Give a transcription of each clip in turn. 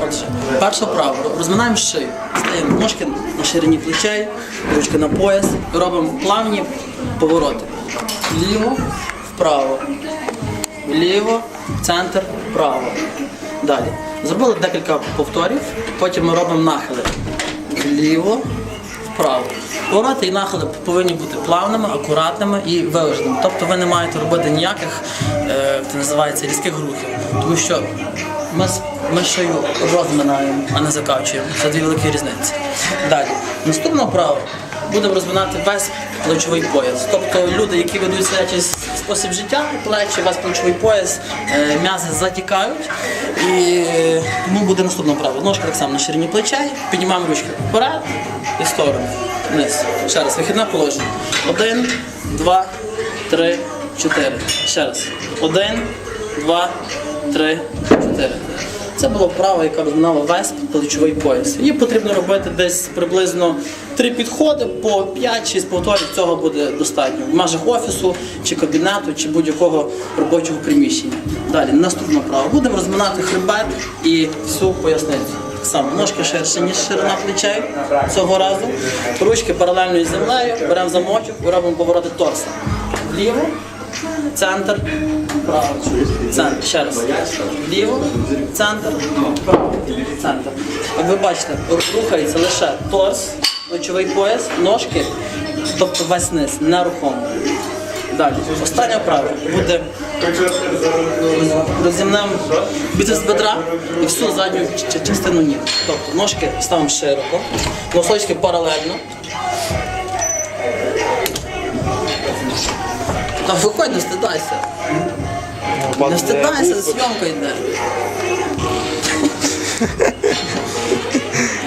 Отже, перша вправа. Розминаємо шию. Стаємо ножки на ширині плечей, ручки на пояс. Робимо плавні повороти. Вліво, вправо. Вліво, центр, вправо. Далі. Зробили декілька повторів, потім ми робимо нахили. Вліво, вправо. Повороти і нахили повинні бути плавними, акуратними і виваженими. Тобто ви не маєте робити ніяких, е, це називається різких рухів. Тому що ми, шию розминаємо, а не закачуємо. Це дві великі різниці. Далі. Наступна вправа будемо розминати весь плечовий пояс. Тобто люди, які ведуть сидячий спосіб життя, плечі, весь плечовий пояс, е, м'язи затікають. І е, тому буде наступна вправа. Ножка так само на ширині плечей, піднімаємо ручки вперед і в сторону. Вниз. Ще раз, вихідне положення. Один, два, три, чотири. Ще раз. Один, два, три, чотири. Це була вправа, яка розминала весь плечовий пояс. Її потрібно робити десь приблизно три підходи по 5-6 повторів. Цього буде достатньо в межах офісу чи кабінету, чи будь-якого робочого приміщення. Далі наступна вправа. Будемо розминати хребет і всю поясницю. Само ножки ширше, ніж ширина плечей цього разу. Ручки паралельно із землею, беремо замочок і робимо повороти торса. Вліво, центр, право, центр. Ще раз. Ліво, центр, право, центр. Як ви бачите, рухається лише торс, плечовий пояс, ножки, тобто весь низ, нерухомо. Далі. Остання вправа буде розімнемо біцепс бедра і всю задню частину ніг. Тобто ножки ставимо широко, носочки паралельно. Та виходь, не стидайся. Не стидайся, зйомка йде.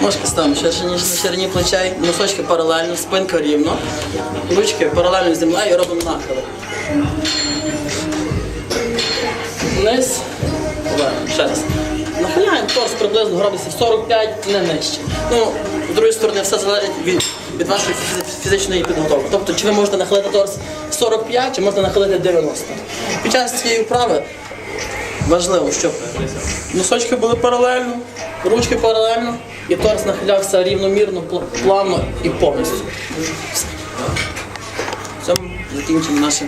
Ножки ставимо ширше, ніж на ширині плечей, носочки паралельно, спинка рівно, ручки паралельно з землею і робимо нахили. Вниз, ще раз. Нахиляємо торс приблизно градусів 45, не нижче. Ну, з другої сторони, все залежить від, від вашої фізичної підготовки. Тобто, чи ви можете нахилити торс 45, чи можна нахилити 90. Під час цієї вправи важливо, щоб носочки були паралельно, ручки паралельно, і торс нахилявся рівномірно, плавно і повністю. Цьому закінчимо нашу,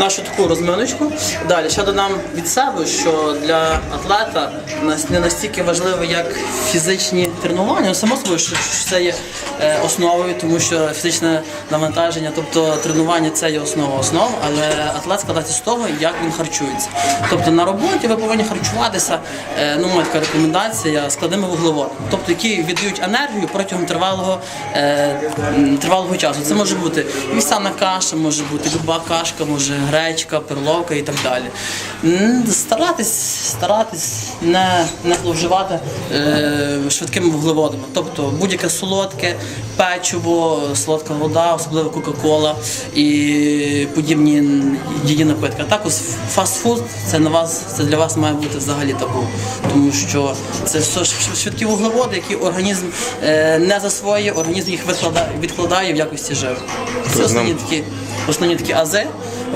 нашу таку розминочку. Далі ще додам від себе, що для атлета нас- не настільки важливо, як фізичні тренування. Само собою, що це є е, основою, тому що фізичне навантаження, тобто тренування це є основа основ, але атлет складається з того, як він харчується. Тобто на роботі ви повинні харчуватися, е, ну моя така рекомендація, складними вуглеводами, тобто які віддають енергію протягом тривалого, е, тривалого часу. Це може бути вівсяна каша, може бути люба кашка, може гречка, перловка і так далі. Старатись, старатись не, не зловживати е, швидкими вуглеводами. Тобто будь-яке солодке, печиво, солодка вода, особливо Кока-Кола і подібні її напитки. А також фастфуд це на вас, це для вас має бути взагалі табу. Тому що це все швидкі вуглеводи, які організм е, не засвоює, організм їх відкладає, відкладає в якості жиру. Це основні такі, основні такі ази,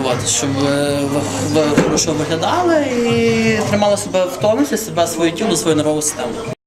от, щоб е, хорошо виглядали і тримали себе в тонусі, себе, своє тіло, свою нервову систему.